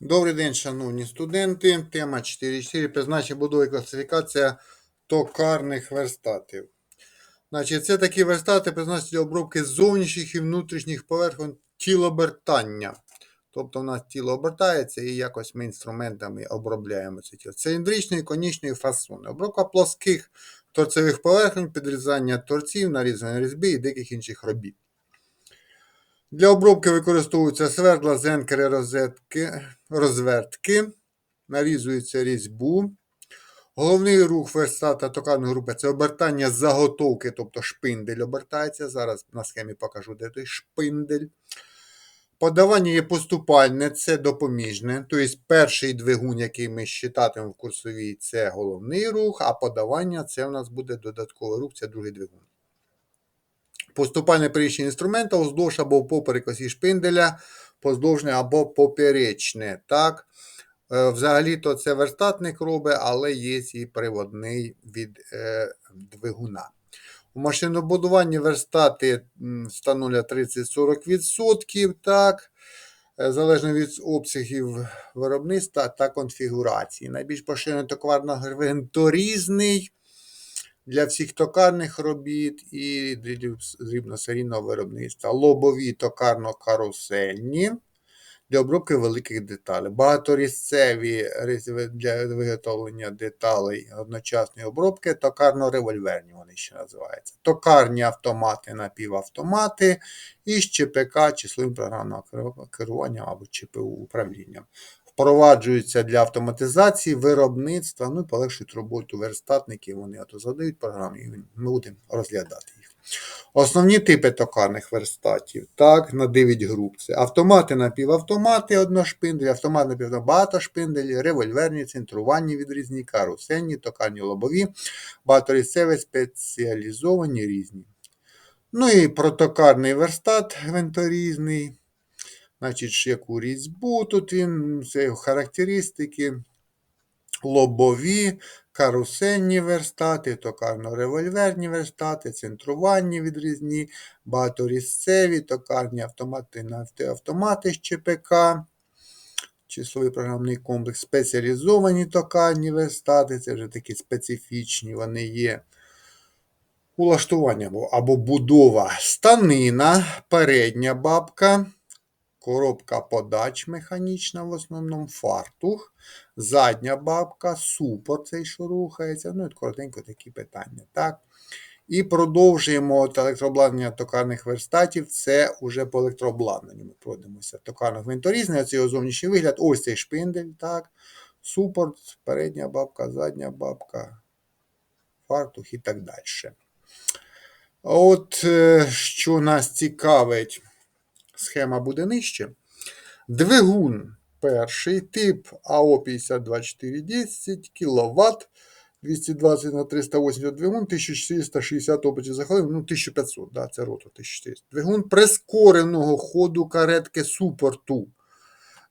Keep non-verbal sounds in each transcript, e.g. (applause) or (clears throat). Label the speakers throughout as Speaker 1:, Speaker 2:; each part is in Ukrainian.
Speaker 1: Добрий день, шановні студенти. Тема 4.4. Призначення будови і класифікація токарних верстатів. Значить, це такі верстати призначені для обробки зовнішніх і внутрішніх поверхонь тілобертання. Тобто у нас тіло обертається і якось ми інструментами обробляємо це тіло. Циліндричної, конічної фасони. Обробка плоских торцевих поверхонь, підрізання торців, нарізання різьби і деяких інших робіт. Для обробки використовуються свердла, зенкери, розетки, розвертки, нарізується різьбу. Головний рух верстата токарної групи це обертання заготовки, тобто шпиндель обертається. Зараз на схемі покажу, де той шпиндель. Подавання є поступальне, це допоміжне. Тобто перший двигун, який ми считатимемо в курсовій, це головний рух, а подавання це у нас буде додатковий рух, це другий двигун. Поступальне переміщення інструмента уздовж або поперек осі шпинделя, поздовжне або поперечне. Так? Е, Взагалі-то це верстатник робить, але є і приводний від е, двигуна. У машинобудуванні верстати м, 30-40%, так, е, залежно від обсягів виробництва та конфігурації. Найбільш поширений токарно-гвинторізний для всіх токарних робіт і дрібносерійного виробництва. Лобові токарно-карусельні для обробки великих деталей. Багаторізцеві для виготовлення деталей одночасної обробки, токарно-револьверні вони ще називаються. Токарні автомати, напівавтомати і з ЧПК, числовим програмного керування або ЧПУ управління. Впроваджуються для автоматизації, виробництва, ну і полегшують роботу верстатників. Вони ото задають програми, і ми будемо розглядати їх. Основні типи токарних верстатів. Так, на 9 груп. Це автомати напівавтомати, одношпиндель, автомат напівавтомат, багатошпинделі, револьверні, центрувальні відрізні, карусельні, токарні лобові, багаторізцеві, спеціалізовані різні. Ну і протокарний верстат гвинторізний. Значить, яку різьбу тут він, це його характеристики, лобові, карусенні верстати, токарно-револьверні верстати, центрувальні відрізні, багаторізцеві, токарні автомати на автомати з ЧПК, числовий програмний комплекс, спеціалізовані токарні верстати, це вже такі специфічні, вони є. Улаштування або будова. Станина, передня бабка коробка подач механічна, в основному фартух, задня бабка, супор цей, що рухається. Ну і коротенько такі питання. так. І продовжуємо от електрообладнання токарних верстатів. Це вже по електрообладнанню ми пройдемося. Токарно гвинторізне, це його зовнішній вигляд. Ось цей шпиндель, так. Супорт, передня бабка, задня бабка, фартух і так далі. От е, що нас цікавить схема буде нижче. Двигун перший тип АО 52,410 кВт. 220 на 380 двигун, 1460 обертів за хвилину, ну 1500, да, це рота 1400. Двигун прискореного ходу каретки супорту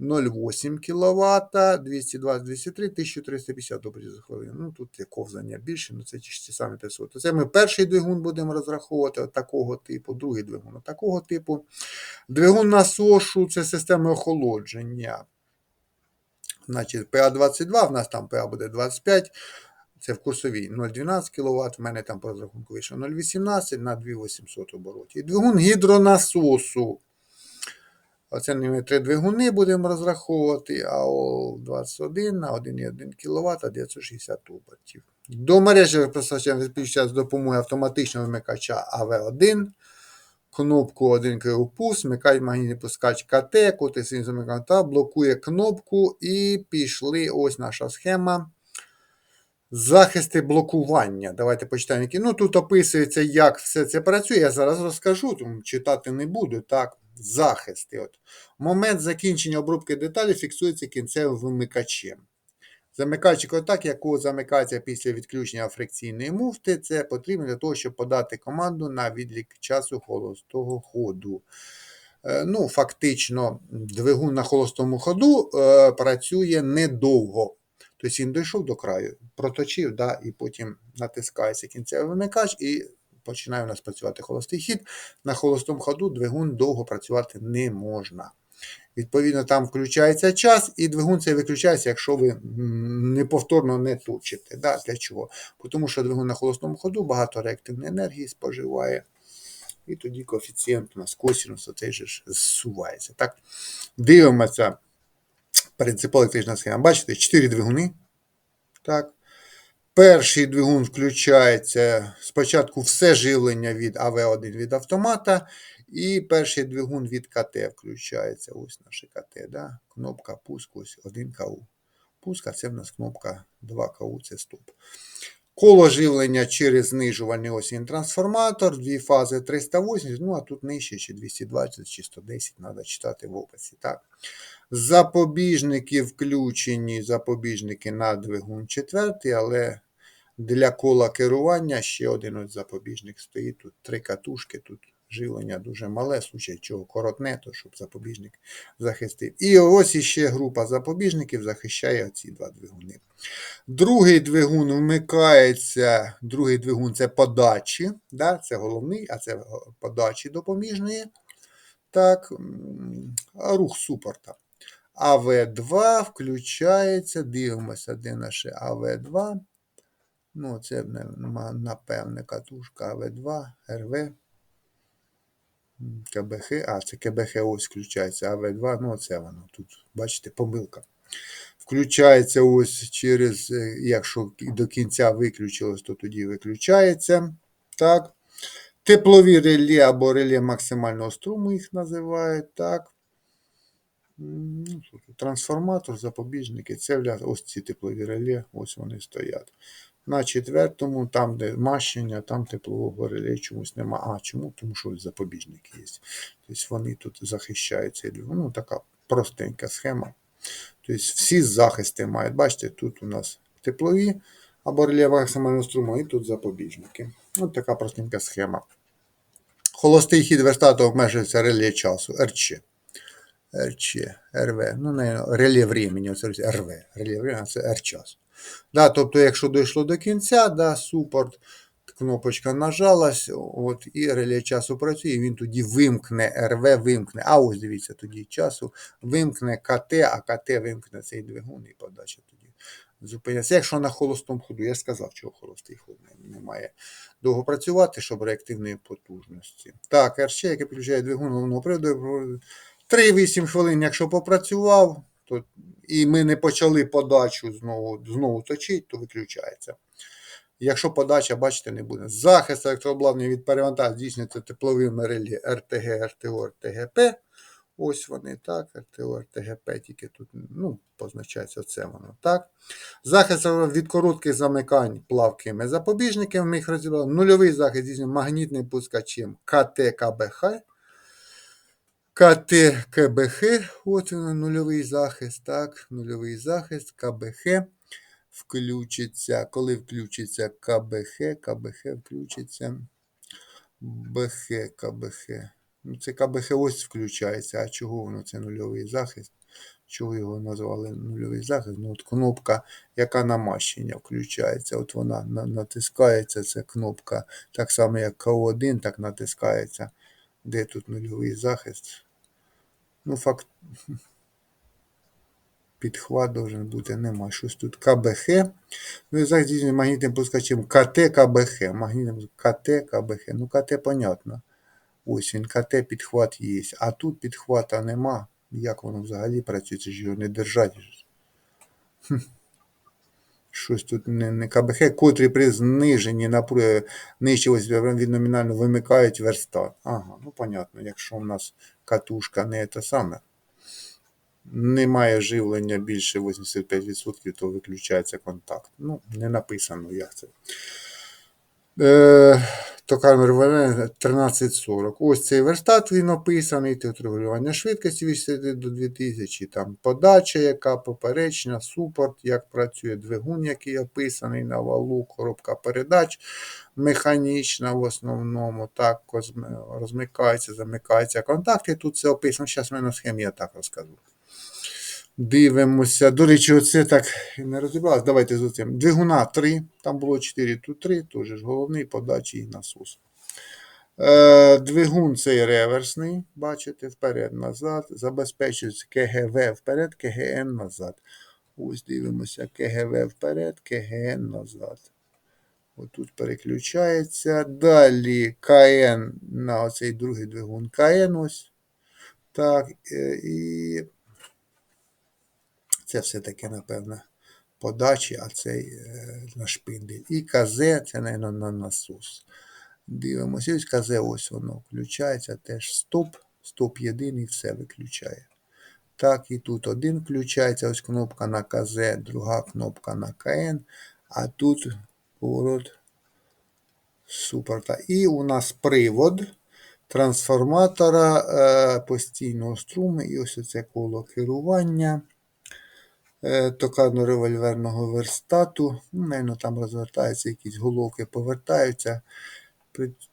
Speaker 1: 0,8 кВт, 220, 203, 1350 обертів за хвилину. Ну, тут є ковзання більше, ну це ті самі 500. Це ми перший двигун будемо розраховувати такого типу, другий двигун такого типу. Двигун насошу це системи охолодження. Значить, ПА-22, в нас там ПА буде 25. Це в курсовій 0,12 кВт, в мене там по розрахунку вийшло 0,18 на 2800 оборотів. Двигун гідронасосу. Оце ми три двигуни будемо розраховувати, а о 21 на 1,1 кВт 960 обертів. До мережі постачаємо з допомогою автоматичного вимикача АВ1. Кнопку 1 пуск, вмикає магнітний пускач КТ, коти замикає блокує кнопку і пішли ось наша схема. Захисти блокування. Давайте почитаємо. які. Ну, Тут описується, як все це працює. Я зараз розкажу, тому читати не буду. Так, Захисти. От. Момент закінчення обробки деталі фіксується кінцевим вимикачем. Замикачик, отак, якого замикається після відключення фрикційної муфти, це потрібно для того, щоб подати команду на відлік часу холостого ходу. Е, ну, Фактично, двигун на холостому ходу е, працює недовго. Тобто він дійшов до краю, проточив, да, і потім натискається кінцевий вимикач і починає у нас працювати холостий хід. На холостому ходу двигун довго працювати не можна. Відповідно, там включається час, і двигун цей виключається, якщо ви неповторно не точите. Да? Для чого? Тому що двигун на холостому ходу багато реактивної енергії споживає. І тоді коефіцієнт у нас косінус оцей же зсувається. Так? Дивимося принцип електрична схема. Бачите, 4 двигуни. Так. Перший двигун включається спочатку все живлення від АВ1 від автомата, і перший двигун від КТ включається. Ось наше КТ. Да? Кнопка пуск, ось 1 КУ. Пуск, а це в нас кнопка 2 КУ, це стоп. Коло живлення через знижувальний осінь трансформатор, дві фази 380, ну а тут нижче, чи 220, чи 110, треба читати в описі. Так? Запобіжники включені, запобіжники на двигун четвертий, але для кола керування ще один ось запобіжник стоїть. Тут три катушки, тут живлення дуже мале, случай чого коротне, то щоб запобіжник захистив. І ось іще група запобіжників захищає ці два двигуни. Другий двигун вмикається, другий двигун це подачі, да, це головний, а це подачі допоміжної. Так, рух супорта. АВ2 включається, дивимося, де наше АВ2. Ну, це напевне катушка АВ2, РВ. КБХ, а, це КБХ ось включається, АВ2, ну це воно. Тут, бачите, помилка. Включається ось через, е, якщо до кінця виключилось, то тоді виключається. Так. Теплові реле або реле максимального струму їх називають. Так. Ну? Трансформатор, запобіжники, це ось ці теплові реле, ось вони стоять. На четвертому, там, де мащення, там теплового реле чомусь нема. А чому? Тому що запобіжники є. Тобто вони тут захищають цей двигун. Ну, така простенька схема. Тобто всі захисти мають. Бачите, тут у нас теплові або реле максимального струму, і тут запобіжники. Ось така простенька схема. Холостий хід верстату обмежується реле часу, РЧ. РЧ, РВ. Ну, не реле времени, оце РВ. Реле времени це R час. Да, тобто, якщо дійшло до кінця, да, супорт, кнопочка нажалась, от, і реле часу працює, і він тоді вимкне РВ, вимкне. А ось дивіться, тоді часу вимкне КТ, а КТ вимкне цей двигун і подача тоді зупиняється. Якщо на холостому ходу, я сказав, чого холостий ход не, не має довго працювати, щоб реактивної потужності. Так, РЧ, яке підключає двигун головного приводу, 3-8 хвилин, якщо попрацював, то і ми не почали подачу знову, знову точити, то виключається. Якщо подача, бачите, не буде. Захист електрообладнання від перевантаження здійснюється тепловими реле РТГ, РТО, РТГП. Ось вони, так, РТО, РТГП, тільки тут ну, позначається це воно. так. Захист від коротких замикань плавкими запобіжниками, ми їх розібрали. Нульовий захист здійснює магнітним пускачем КТ-КБХ. КТ КБХ, от він нульовий захист, так, нульовий захист, КБХ включиться. Коли включиться КБХ, КБХ включиться. БХ, КБХ. Ну, це КБХ ось включається. А чого воно це нульовий захист? Чого його назвали нульовий захист? Ну, от кнопка, яка намащення включається. От вона натискається, це кнопка, так само, як КО1, так натискається. Де тут нульовий захист? Ну, факт. Підхват должен бути, нема. Щось тут КБХ. Ну і захист здійснює магнітним пускачем КТ КБХ. Магнітним КТ КБХ. Ну, КТ понятно. Ось він, КТ підхват є. А тут підхвата нема. Як воно взагалі працює? Це ж його не держать. Щось тут не, не КБХ, котрі при зниженні напруги нижче від номінально вимикають верстат. Ага, ну понятно, якщо в нас катушка не те саме, немає живлення більше 85%, то виключається контакт. Ну, не написано, як це. Е, Токарне 1340. Ось цей верстат він описаний, тут регулювання швидкості від 60 до 2000, там подача, яка поперечна, супорт, як працює двигун, який описаний на валу, коробка передач механічна в основному, так розмикається, замикається контакти. Тут це описано. Зараз ми на схемі я так розкажу. Дивимося. До речі, оце так не розібралось. Давайте з цим. Двигуна 3, там було 4, тут 3, теж ж головний подачі і насос. Е, Двигун цей реверсний, бачите, вперед-назад. Забезпечується КГВ вперед, КГН назад. Ось дивимося КГВ вперед, КГН назад. Отут переключається. Далі КН на оцей другий двигун КН ось. Так, е, і це все-таки, напевно, подачі, а цей е, на шпиндель. І КЗ, це, мабуть, на насос. Дивимося, ось КЗ, ось воно включається, теж стоп, стоп єдиний, все виключає. Так, і тут один включається, ось кнопка на КЗ, друга кнопка на КН, а тут поворот супорта. І у нас привод трансформатора е, постійного струму, і ось це коло керування е, токарно-револьверного верстату. Ну, там розвертаються якісь головки, повертаються.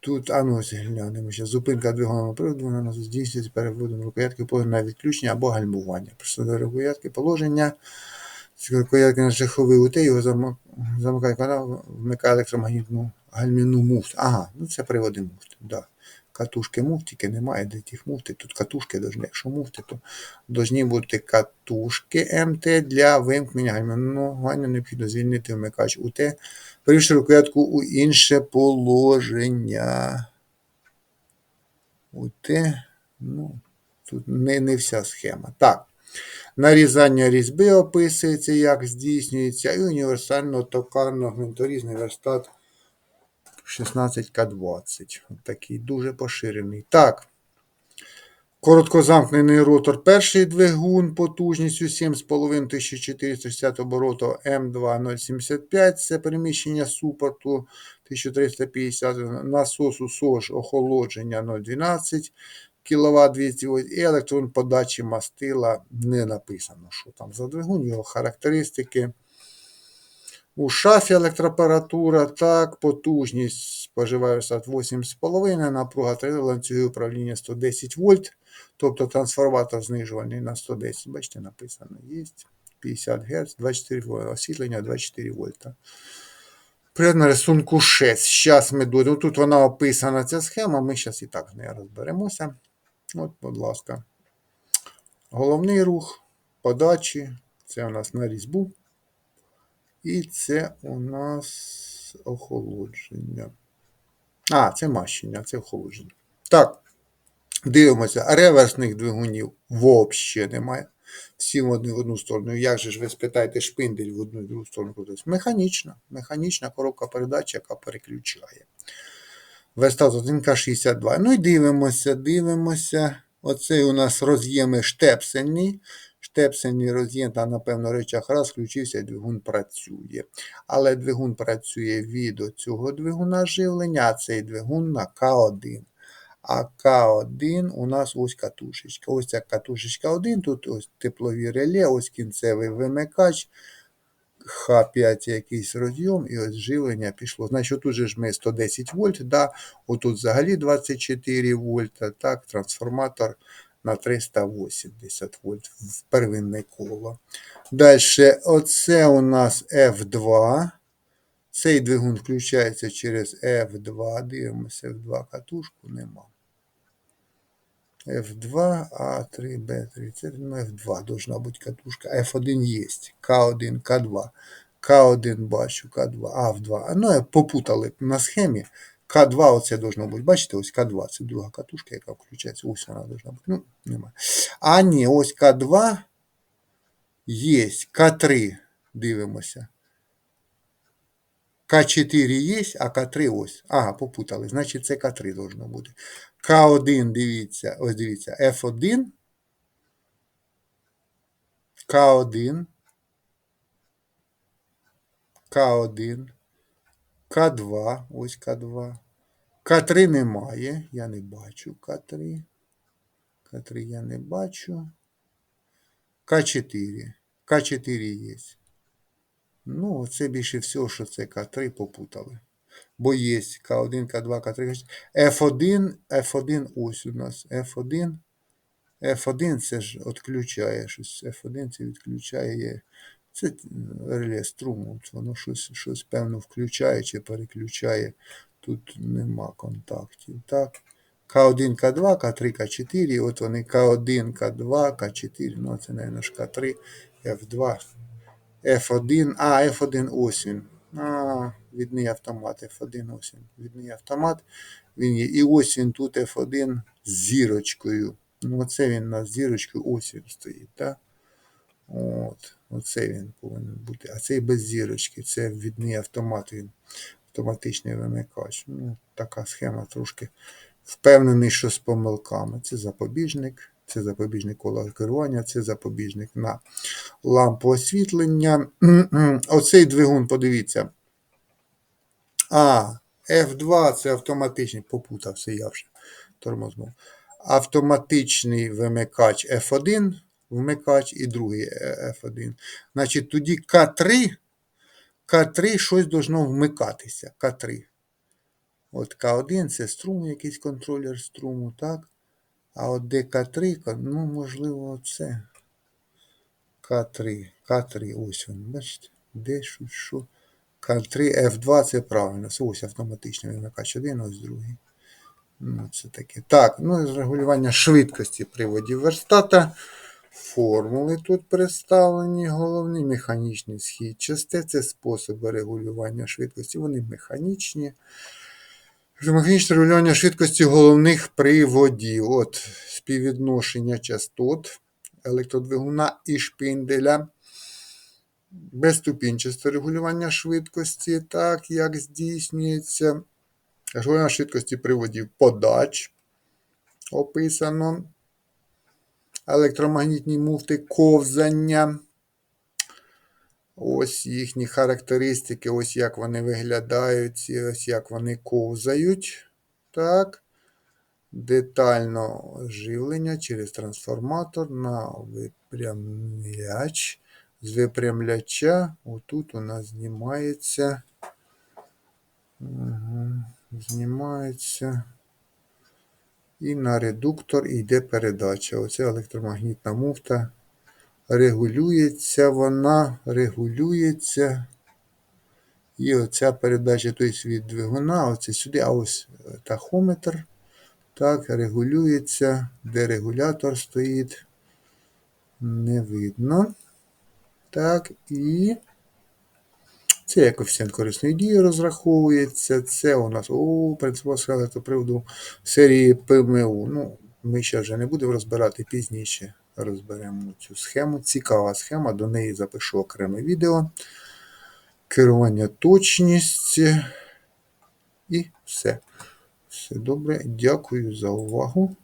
Speaker 1: Тут, а ну ось глянемо ще. Зупинка двигунового приводу вона нас здійснюється переводом рукоятки на відключення або гальмування. Присуди рукоятки положення. Рукоятки на шаховий УТ, його зам- замикає канал, вмикає електромагнітну гальмівну муфту. Ага, ну це приводи муфти. Да. Катушки муфтики немає, де тих муфти. Тут катушки должны, якщо муфти, то должні бути катушки МТ для вимкнення гальма необхідно звільнити вмикач УТ, перевівши рукоятку у інше положення. УТ, ну, тут не, не вся схема. Так. Нарізання різьби описується, як здійснюється, і універсально токарно гвинторізний верстат 16К20. Такий дуже поширений. Так. Короткозамкнений ротор перший двигун потужністю 7,5 обороту М2075. Це переміщення супорту 1350 насосу СОЖ охолодження 0,12 кВт 200 і електрон подачі мастила не написано, що там за двигун, його характеристики. У шафі електроапаратура, так, потужність споживає верстат 8,5, напруга 3 ланцюги управління 110 вольт, тобто трансформатор знижувальний на 110, бачите, написано, є 50 Гц, 24 вольта, освітлення 24 вольта. При рисунку 6. Зараз ми дойдемо. Тут вона описана ця схема, ми зараз і так з нею розберемося. От, будь ласка. Головний рух подачі. Це у нас на різьбу. І це у нас охолодження. А, це мащення, це охолодження. Так, дивимося, реверсних двигунів взагалі немає. Всі в одну, в одну сторону. Як же ж ви спитаєте шпиндель в одну і в другу сторону крутиться? Механічна, механічна коробка передач, яка переключає. Верстат 1К62. Ну і дивимося, дивимося. Оцей у нас роз'єми штепсельні. Штепсельний роз'єм, там, напевно, речах раз включився двигун працює. Але двигун працює від цього двигуна живлення, а цей двигун на К1. А К1 у нас ось катушечка. Ось ця катушечка 1, тут ось теплові реле, ось кінцевий вимикач. Х5 якийсь розйом, і ось живлення пішло. Значить, тут же ж ми 110 вольт, да, отут взагалі 24 вольта, так, трансформатор на 380 вольт в первинне коло. Далі, оце у нас F2. Цей двигун включається через F2. Дивимося, F2 катушку нема. F2, A3, B3. Це ну, F2 должна бути катушка. F1 є. К1, К2. К1 бачу, К2, А2. Ну, попутали на схемі. К2 оце должно бути. Бачите, ось К2. Це друга катушка, яка включається. Ось вона должна бути. Ну, немає. А ні, ось К2 є. К3. Дивимося. К4 є, а К3 ось. Ага, попутали. Значить, це К3 должно бути. К1, дивіться, ось дивіться, F1, К1, К1, К2, ось К2. К3 немає, я не бачу К3. К3 я не бачу. К4. К4 є. Ну, це більше всього, що це К3 попутали. Бо є К1, К2, К3. F1, F1 ось у нас. F1. F1 це ж відключає щось. F1 це відключає. Це реле струму. Воно щось, щось певно включає чи переключає. Тут нема контактів. Так. К1, К2, К3, К4. От вони К1, К2, К4. Ну, це, мабуть, ж К3, F2, F1. А, F1 ось. А, відний автомат. F1 ось. Відний автомат. Він є. І ось він тут F1 з зірочкою. Ну, оце він у нас з зірочкою, ось стоїть, так? От, оце він повинен бути. А цей без зірочки, це відний автомат, він автоматичний вимикач. Ну, така схема трошки впевнений, що з помилками. Це запобіжник, це запобіжник кола керування, це запобіжник на лампу освітлення. (clears throat) Оцей двигун, подивіться. А, F2 це автоматичний, попутався я вже тормознув. Автоматичний вимикач F1, вмикач і другий е, F1. Значить, тоді К3, К3 щось должно вмикатися. К3. От К1 це струм, якийсь контролер струму, так? А от де К3, ну, можливо, це. К3, К3, ось він, бачите, де що, що. К3, F2 це правильно. Це ось автоматичний вимикач один, ось другий. Ну, це таке. Так, ну і регулювання швидкості приводів верстата. Формули тут представлені. Головний механічний схід часте це способи регулювання швидкості. Вони механічні. Механічне регулювання швидкості головних приводів. От співвідношення частот електродвигуна і шпинделя. Безступінчасте регулювання швидкості, так як здійснюється. Регулювання швидкості приводів подач описано. Електромагнітні муфти ковзання. Ось їхні характеристики, ось як вони виглядають, і ось як вони ковзають. Так. Детально живлення через трансформатор на випрямляч. З випрямляча отут у нас знімається. Угу, знімається. І на редуктор йде передача. Оце електромагнітна муфта. Регулюється вона, регулюється. І оця передача тобто від двигуна, оце сюди, а ось тахометр. Так, регулюється. Де регулятор стоїть? Не видно. Так, і це як коефіцієнт корисної дії розраховується. Це у нас о, принципова схема електроприводу серії ПМУ. Ну, ми ще вже не будемо розбирати пізніше. Розберемо цю схему. Цікава схема, до неї запишу окреме відео. Керування точність. І все. Все добре. Дякую за увагу.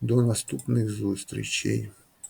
Speaker 1: До наступних зустрічей.